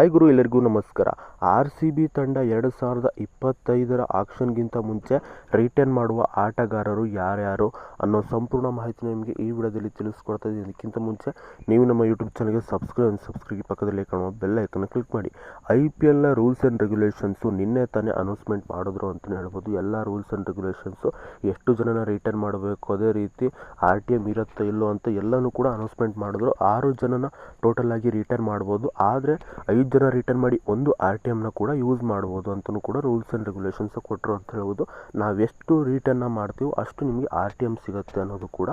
Hi ಗುರು, ಎಲ್ಲರಿಗೂ ನಮಸ್ಕಾರ. R C B ತಂಡ ಎರಡು ಸಾವಿರದ ಇಪ್ಪತ್ತೈದರ ಆಕ್ಷನ್ಗಿಂತ ಮುಂಚೆ ರಿಟರ್ನ್ ಮಾಡುವ ಆಟಗಾರರು ಯಾರ್ಯಾರು ಅನ್ನೋ ಸಂಪೂರ್ಣ ಮಾಹಿತಿ ನಿಮಗೆ ಈ ವಿಡಿಯೋದಲ್ಲಿ ತಿಳಿಸ್ಕೊಡ್ತಾ ಇದ್ದೀನಿ. ಇದಕ್ಕಿಂತ ಮುಂಚೆ ನೀವು ನಮ್ಮ ಯೂಟ್ಯೂಬ್ ಚಾನಲ್ಗೆ ಸಬ್ಸ್ಕ್ರೈಬ್ ಸಬ್ಸ್ಕ್ರೈಬ್ ಪಕ್ಕದಲ್ಲಿ ಕಾಣುವ ಬೆಲ್ ಐಕನ್ನ ಕ್ಲಿಕ್ ಮಾಡಿ. ಐ ಪಿ ಎಲ್ನ ರೂಲ್ಸ್ ಆ್ಯಂಡ್ ರೆಗ್ಯುಲೇಷನ್ಸು ನಿನ್ನೆ ತಾನೇ ಅನೌನ್ಸ್ಮೆಂಟ್ ಮಾಡಿದ್ರು ಅಂತಲೇ ಹೇಳ್ಬೋದು. ಎಲ್ಲ ರೂಲ್ಸ್ ಆ್ಯಂಡ್ ರೆಗ್ಯುಲೇಷನ್ಸು ಎಷ್ಟು ಜನನ ರಿಟರ್ನ್ ಮಾಡಬೇಕು, ಅದೇ ರೀತಿ ಆರ್ ಟಿ ಎಂ ಇರುತ್ತೋ ಇಲ್ಲೋ ಅಂತ ಎಲ್ಲನೂ ಕೂಡ ಅನೌನ್ಸ್ಮೆಂಟ್ ಮಾಡಿದ್ರು. ಆರು ಜನನ ಟೋಟಲ್ ಆಗಿ ರಿಟರ್ನ್ ಮಾಡ್ಬೋದು. ಆದರೆ ಐದು ಜನ ರಿಟರ್ನ್ ಮಾಡಿ ಒಂದು ಆರ್ ಟಿ ಎಮ್ನ ಕೂಡ ಯೂಸ್ ಮಾಡ್ಬೋದು ಅಂತಲೂ ಕೂಡ ರೂಲ್ಸ್ ಆ್ಯಂಡ್ ರೆಗ್ಯುಲೇಷನ್ಸ್ ಕೊಟ್ಟರು ಅಂತ ಹೇಳ್ಬೋದು. ನಾವೆಷ್ಟು ರಿಟರ್ನ್ನ ಮಾಡ್ತೀವೋ ಅಷ್ಟು ನಿಮಗೆ ಆರ್ ಟಿ ಎಂ ಸಿಗುತ್ತೆ ಅನ್ನೋದು ಕೂಡ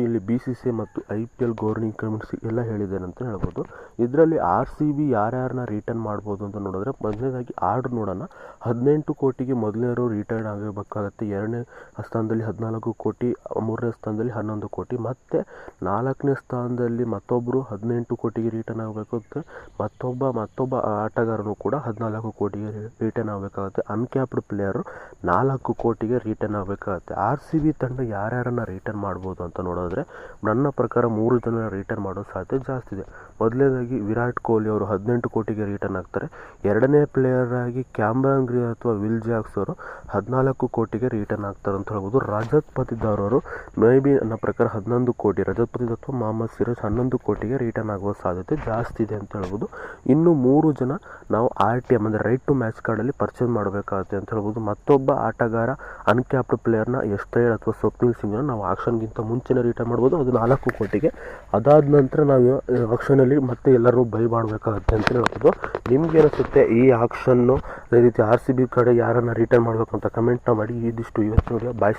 ಇಲ್ಲಿ ಬಿ ಸಿ ಸಿ ಮತ್ತು I P L governing committee ಎಲ್ಲ ಹೇಳಿದ್ದೇನೆ ಅಂತ ಹೇಳ್ಬೋದು. ಇದರಲ್ಲಿ ಆರ್ ಸಿ ಬಿ ಯಾರ್ಯಾರನ್ನ ರಿಟರ್ನ್ ಮಾಡ್ಬೋದು ಅಂತ ನೋಡಿದ್ರೆ ಮೊದಲನೇದಾಗಿ ಆರ್ಡ್ರ್ ನೋಡೋಣ. ಹದಿನೆಂಟು ಕೋಟಿಗೆ ಮೊದಲನೇರು ರಿಟರ್ನ್ ಆಗಬೇಕಾಗತ್ತೆ. ಎರಡನೇ ಸ್ಥಾನದಲ್ಲಿ ಹದಿನಾಲ್ಕು ಕೋಟಿ, ಮೂರನೇ ಸ್ಥಾನದಲ್ಲಿ ಹನ್ನೊಂದು ಕೋಟಿ, ಮತ್ತು ನಾಲ್ಕನೇ ಸ್ಥಾನದಲ್ಲಿ ಮತ್ತೊಬ್ಬರು ಹದಿನೆಂಟು ಕೋಟಿಗೆ ರಿಟರ್ನ್ ಆಗಬೇಕಾಗುತ್ತೆ. ಮತ್ತೊಬ್ಬ ಮತ್ತೊಬ್ಬ ಆಟಗಾರನು ಕೂಡ ಹದಿನಾಲ್ಕು ಕೋಟಿಗೆ ರಿಟರ್ನ್ ಆಗಬೇಕಾಗುತ್ತೆ. ಅನ್ಕ್ಯಾಪ್ಡ್ ಪ್ಲೇಯರು ನಾಲ್ಕು ಕೋಟಿಗೆ ರಿಟರ್ನ್ ಆಗಬೇಕಾಗುತ್ತೆ. ಆರ್ ಸಿ ಬಿ ತಂಡ ಯಾರ್ಯಾರನ್ನು ರಿಟರ್ನ್ ಮಾಡ್ಬೋದು ಅಂತ ನೋಡಿದ್ರೆ, ನನ್ನ ಪ್ರಕಾರ ಮೂರು ಜನ ರಿಟರ್ನ್ ಮಾಡೋ ಸಾಧ್ಯತೆ ಜಾಸ್ತಿ ಇದೆ. ಮೊದಲನೇದಾಗಿ ವಿರಾಟ್ ಕೊಹ್ಲಿ ಅವರು ಹದಿನೆಂಟು ಕೋಟಿಗೆ ರಿಟರ್ನ್ ಆಗ್ತಾರೆ. ಎರಡನೇ ಪ್ಲೇಯರ್ ಆಗಿ ಕ್ಯಾಮ್ರಾನ್ ಗ್ರೀ ಅಥವಾ ವಿಲ್ ಜಾಕ್ಸ್ ಅವರು ಹದಿನಾಲ್ಕು ಕೋಟಿಗೆ ರಿಟರ್ನ್ ಆಗ್ತಾರೆ ಅಂತ ಹೇಳ್ಬೋದು. ರಜತ್ ಪತಿದಾರ್ ಅವರು ಮೇ ಬಿ ನನ್ನ ಪ್ರಕಾರ ಹನ್ನೊಂದು ಕೋಟಿ, ರಜತ್ ಪತಿದಾರ್ ಅಥವಾ ಮೊಹಮ್ಮದ್ ಸಿರಾಜ್ ಹನ್ನೊಂದು ಕೋಟಿಗೆ ರಿಟರ್ನ್ ಆಗುವ ಸಾಧ್ಯತೆ ಜಾಸ್ತಿ ಇದೆ ಅಂತ ಹೇಳ್ಬೋದು. ಇನ್ನು ಮೂರು ಜನ ನಾವು ಆರ್ ಟಿ ಎಂ ಅಂದರೆ ರೈಟ್ ಟು ಮ್ಯಾಚ್ ಕಾರ್ಡಲ್ಲಿ ಪರ್ಚೇಸ್ ಮಾಡಬೇಕಾಗುತ್ತೆ ಅಂತ ಹೇಳ್ಬೋದು. ಮತ್ತೊಬ್ಬ ಆಟಗಾರ ಅನ್ಕ್ಯಾಪ್ಡ್ ಪ್ಲೇಯರ್ನ ಎಸ್ಟ್ರೇಡ್ ಅಥವಾ ಸ್ವಪ್ನಿಲ್ ಸಿಂಗ್ನ ನಾವು ಆಕ್ಷನ್ಗಿಂತ ಮುಂಚೆನೇ ರಿಟರ್ನ್ ಮಾಡ್ಬೋದು. ಅದು ನಾಲ್ಕು ಕೋಟಿಗೆ. ಅದಾದ ನಂತರ ನಾವು ಆಕ್ಷನಲ್ಲಿ ಮತ್ತೆ ಎಲ್ಲರೂ ಬೈ ಮಾಡಬೇಕಾಗುತ್ತೆ ಅಂತ ಹೇಳ್ಬೋದು. ನಿಮ್ಗೆ ಅನಿಸುತ್ತೆ ಈ ಆಕ್ಷನ್ನು ಅದೇ ರೀತಿ ಆರ್ ಸಿ ಬಿ ಕಡೆ ಯಾರನ್ನು ರಿಟರ್ನ್ ಮಾಡಬೇಕು ಅಂತ ಕಮೆಂಟ್ನ ಮಾಡಿ. ಇದಿಷ್ಟು ಇವತ್ತು ನೋಡಿ ಬಾಯ್